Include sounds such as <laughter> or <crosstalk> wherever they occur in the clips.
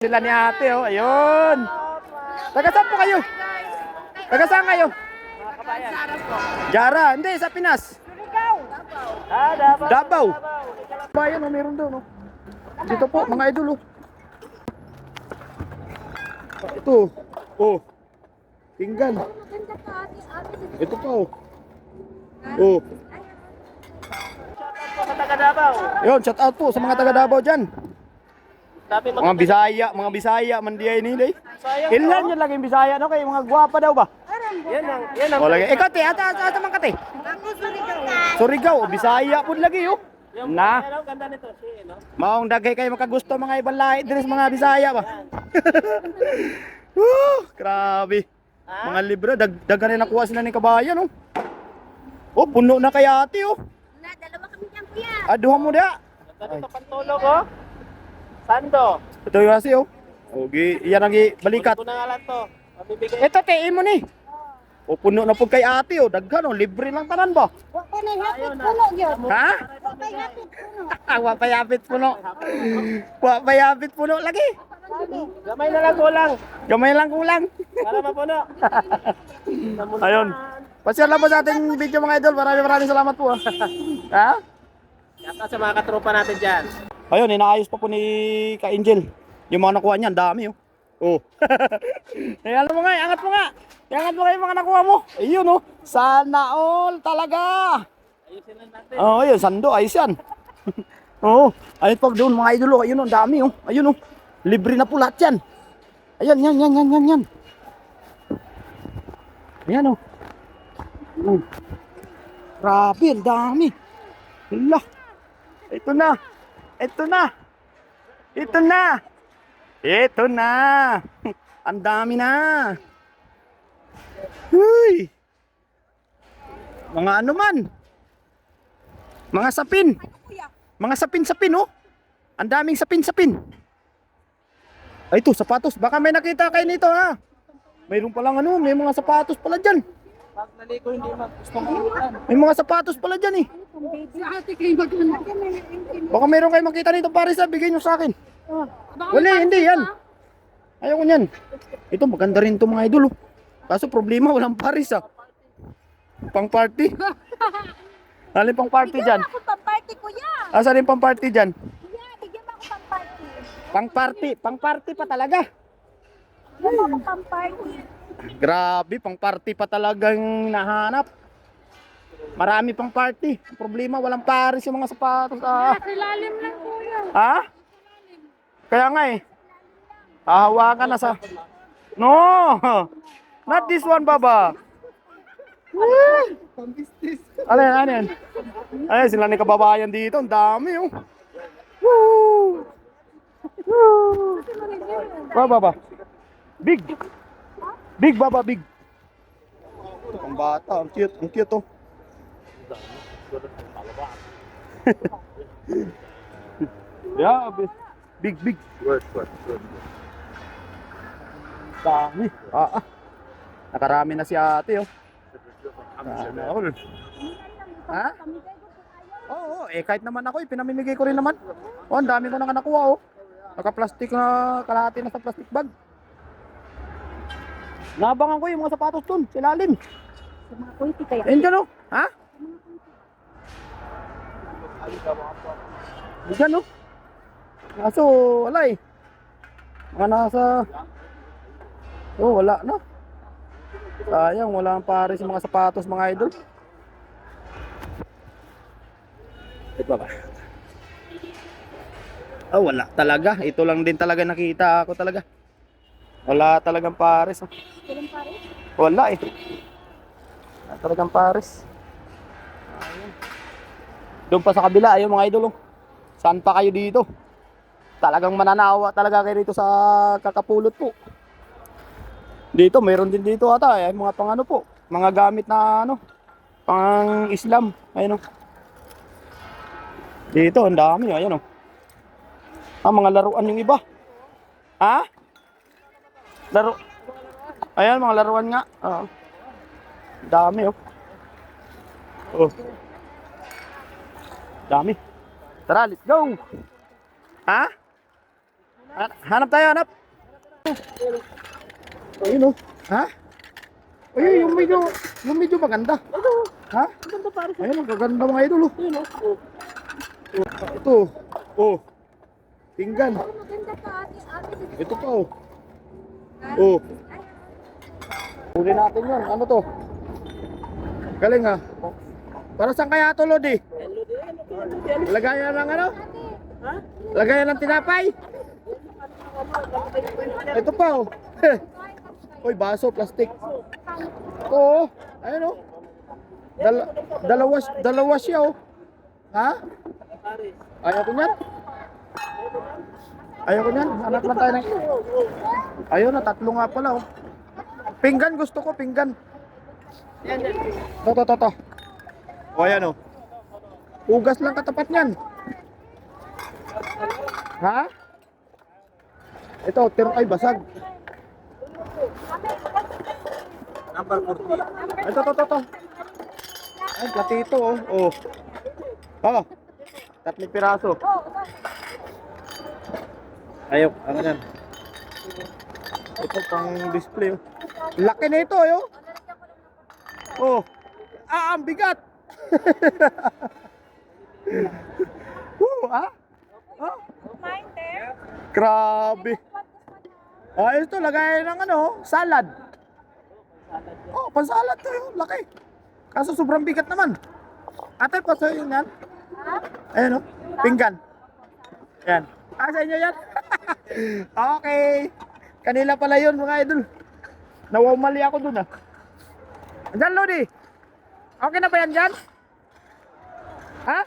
Sila ni ate, oh. Ayun. Taga saan po kayo? Taga saan kayo? Jara. Hindi, sa Pinas. Davao. Bayan, oh, meron doon, oh. Dito po, mga idol, oh. Ito, oh. Tinggan. Ito pa, oh. Oh. Yun, shout out po sa mga taga Davao dyan. Mga Bisaya, mga Bisaya, mandiay nila eh. Sayang. Ilan yun lagi yung Bisaya, no? Kayo mga gwapa daw ba? Yan ang, yan ang. O lagi. Ikaw, te, ata, ata, man ka, te. Surigao, Bisaya po lagi, oh. Yung, Na. Ganda nito. Si, no? Maong dagay kayo makagusto mga ibang lahi sa mga Bisaya ba? <laughs> Woo, grabe. Ha? Mga libro, dag dagan na nakuha sila ni kabayan, oh. Oh, puno na kaya ate, oh. Na, dalawa kami dyan, kuya. Aduhan mo da. Ganda nito, pantulog, oh. Sando. Ito yung asi, oh. Okay, iyan ang balikat. Ito na nga lang to. Mabibigay. Ito, te, mo ni. O, puno na po kay ate, oh. Daghan, oh. Libre lang tanan ba? Wa pa na hapit puno yun. Ha? Wa pa hapit puno. Wa payapit puno. Wa payapit puno lagi. Gamay na lang kulang. Gamay lang kulang. Para mapuno. <laughs> Ayun. Pasyal lang po sa ating video mga idol. Maraming maraming salamat po. ah. <laughs> ha? Yata sa mga katropa natin dyan. Ayun, inaayos pa po ni Ka Angel. Yung mga nakuha niya, ang dami oh. Oh. eh, alam mo nga, angat mo nga. Angat mo nga yung mga nakuha mo. Ayun oh. Sana all talaga. Ayusin lang natin. Oh, ayun, sando, ayos yan. <laughs> Oo, ayun pag doon mga idol, oh, ayun oh, dami oh. Ayun oh, libre na po lahat yan. Ayan, yan, yan, yan, yan, yan. Ayan oh. Mm. Grabe, dami. Hala. Ito na. Ito na. Ito na. Ito na. <laughs> Ang dami na. Huy. Mga ano man. Mga sapin. Mga sapin-sapin, oh. Ang daming sapin-sapin. Ay, ito, sapatos. Baka may nakita kayo nito, ha? Mayroon palang ano, may mga sapatos pala dyan. Pag naliko hindi mag inutan. May mga sapatos pala dyan, eh. Si ate kayo magkano. Baka mayroon kayo makita nito, pare sa, bigay nyo sa akin. Wala, hindi yan. Ayoko niyan. Ito, maganda rin ito mga idol, oh. Kaso problema, walang paris, ah. Pang party. <laughs> Alin pang party dyan? Ako pang party, kuya. Asan yung pang party dyan? Kuya, bigyan ako pang party. Pang party. Pang party pa talaga. Bigyan ako pang party. Grabe, pang party pa talagang nahanap. Marami pang party. Ang problema, walang pares yung mga sapatos. Ah. Ilalim lang, kuya. Ha? Kaya nga eh. Hahawakan na sa... No! Not this one, baba. Ano yan, ano yan? Ay, sila ni kababayan dito. Ang dami, oh. Woo! Woo! Baba, baba. Big. Big, baba, big. Pang bata. Ang cute, ang cute, oh. <laughs> yeah, big, big, big. Dami. Ah, ah. Nakarami na si ate, oh. Sana all. Ha? Oo, oh, eh kahit naman ako, eh, pinamimigay ko rin naman. Oh, ang dami ko nang nakuha, oh. Naka-plastic na, kalahati na sa plastic bag. Nabangan ko yung mga sapatos dun, sa ilalim. Sa mga kunti kaya. Ayun dyan, oh. Ha? Diyan, oh. Kaso, wala eh. Mga nasa... Oh, wala na. Sayang, wala ang pare sa mga sapatos, mga idol. Ito ba? Oh, wala talaga. Ito lang din talaga nakita ako talaga. Wala talagang pares. Oh. Walang pare. Wala eh. Wala talagang pares. Ayun. Doon pa sa kabila, ayun mga idol. oh. Saan pa kayo dito? Talagang mananawa talaga kayo dito sa kakapulot po. Dito, mayroon din dito ata. Ay, mga pang ano po. Mga gamit na ano. Pang Islam. Ayun oh. Dito, ang dami. Ayun oh. Ah, mga laruan yung iba. Ha? Laro. Ayan, mga laruan nga. Oo. Dami oh. Oh. Dami. Tara, let's go. Ha? Ha- Hanap tayo, hanap. Ayun oh. Ha? Ayun, yung medyo, yung medyo maganda. Ha? Maganda pare. Ayun, ang gaganda mga idol oh. Yun oh. Ito. Oh. Pinggan. Ito pa oh. Oh. Huli natin yun. Ano to? Galing ha. Para saan kaya ito, Lodi? Lagayan ng ano? Ha? Lagayan ng tinapay? Ito pa oh. <laughs> Uy, baso, plastic. Oo. Ayun oh. Dal dalawa, dalawa siya oh. Ha? Ayaw ko niyan. Ayaw ko niyan. Hanap lang tayo ng... Ayun na, tatlo nga pala oh. Pinggan gusto ko, pinggan. Yan, yan. To, to, to, to. O, ayan o. Ugas lang katapat niyan. Ha? Ito, tiro ay basag. Number 40. Ito, to, to, to. Ay, platito oh. Oh. Oh. Tatlong piraso. Ayok, ano yan? Ito pang display oh. Laki na ito yo. Oh. Ah, ang bigat. <laughs> Woo, ah? Ah, grabe. Ah, ito lagay ng ano, salad. Oh, pansalad to yung laki. Kaso sobrang bigat naman. Ate, paso yun yan. Ayan oh, pinggan. Ayan. Ah, sa inyo yan? Okay. Kanila pala yun mga idol. Nawamali ako dun ah. Diyan, Lodi. Okay na ba yan dyan? Ha?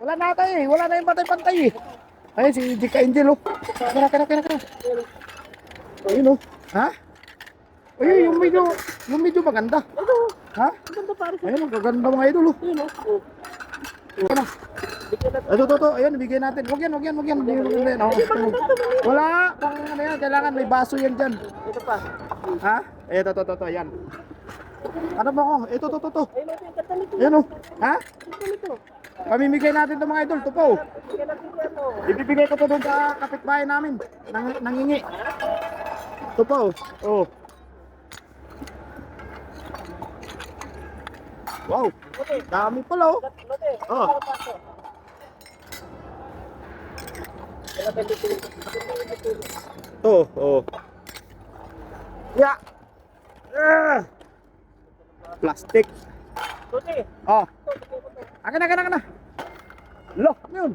Wala na tayo eh. Wala na yung pantay-pantay eh. Ayun, si Jika Angel oh. Kira, kira, kira, kira. Ayun oh. Ha? Ayun, yung medyo, yung medyo maganda. Ha? Maganda pare. Ayun, ang gaganda mga idol oh. Yun oh. Ano? Ito, ito, ito. Ayun, bigyan natin. Huwag yan, huwag yan, huwag yan. Hindi mo yan. Oh, Wala. Pang ano yan, kailangan may baso yan dyan. Ito pa. Ha? Ito, ito, ito, ito. Yan. Ano ba ko? Ito, ito, ito, ito. Ayun oh, oh. Ha? Ito. Pamimigay natin ito mga idol. Ito po. Bigyan. Ibibigay ko to doon sa kapitbahay namin. Nang, nangingi. Ito po. Oh. Wow. Dami pala oh. Oh. Ito. Oh. Ya. Ah. Plastic. Lote. Oh. Akin, akin, akin na. Lo, ano yun?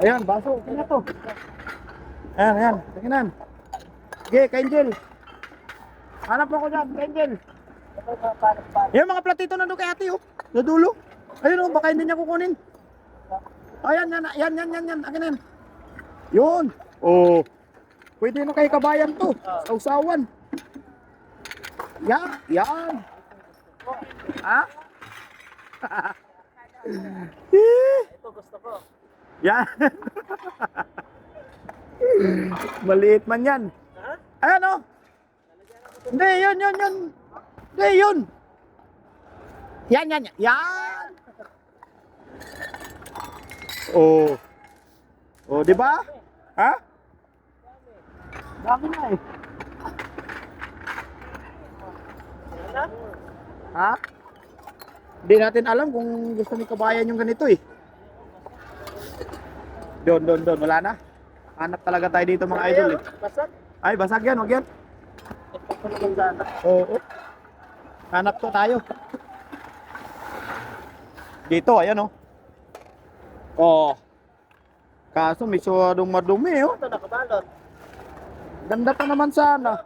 Ayan, baso. Tingnan to. Ayan, ayan. Tingnan. Sige, Kenjel. Hanap ako dyan, Kenjel. Yung mga platito na doon kay ate, oh. Sa dulo. Ayun, oh, baka hindi niya kukunin. Ayan, yan, yan, yan, yan, yan. Akin yan. Yun. Oh. Pwede na kay kabayan to. Sa usawan. Yan, yan. Ha? Ito gusto ko. Yan. <laughs> Maliit man yan. Ha? Ayan o. Hindi, yun, yun, yun. Hindi, yun. Yan, yan, yan. Yan. Oh. Oh, di ba? Ha? Dami na eh. Ha? Hindi natin alam kung gusto ni kabayan yung ganito eh. Doon, doon, doon. Wala na. Hanap talaga tayo dito mga idol eh. Basag. Ay, basag yan. Huwag yan. Ito pa naman sana. Oo. Hanap to tayo. Dito, ayan oh. Oh. Kaso may suwadong madumi oh. Ito nakabalot. Ganda pa naman sana.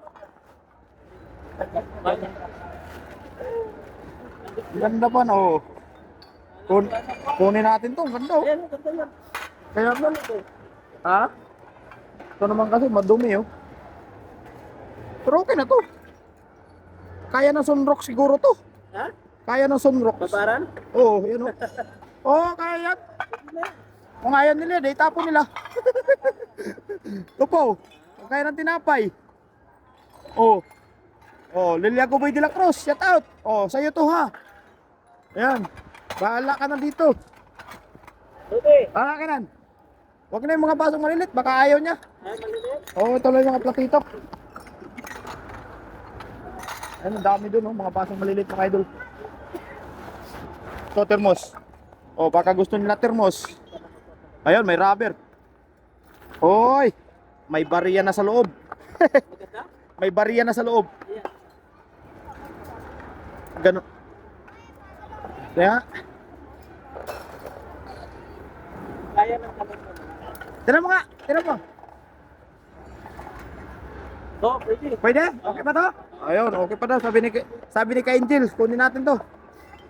Ganda pa no. Oh. Kun kunin natin to, ganda oh. Ayan, ganda yan. Kaya nga, ha? Ito naman kasi madumi oh. Pero okay na to. Kaya ng sunrock siguro to. Ha? Kaya ng sunrock. Babaran? Oo, oh, yun oh. <laughs> Oo, oh, kaya yan. Kung ayaw nila, di tapo nila. Ito po. Kung kaya ng tinapay. Oh. Oh, Liliago Boy de la Cruz, shout out. Oh, sa'yo to ha. Ayan. Bahala ka na dito. Lote. Bahala ka na. Huwag na yung mga basong malilit, baka ayaw niya. Ay, maliliit. Oo, ito lang yung mga platito. Ayun, ang dami dun, oh, mga basong malilit mga idol. Ito, thermos. Oh, baka gusto nila thermos. Ayun, may rubber. Hoy! May bariya na sa loob. <laughs> May bariya na sa loob. Ganun. Kaya, Kaya ng kamay mo. tira mo nga, tira mo. Oo, pwede. Pwede? Okay pa to? Ayun, okay pa daw. Sabi ni, sabi ni Ka Angel, kunin natin to.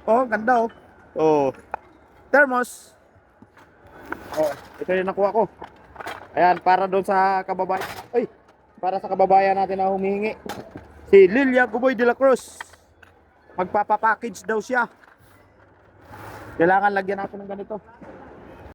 Oh, ganda oh. Oh. Thermos. Oh, ito yung nakuha ko. Ayan, para doon sa kababayan. Ay, para sa kababayan natin na humihingi. Si Lilia Guboy de la Cruz. Magpapapackage daw siya. Kailangan lagyan natin ng ganito.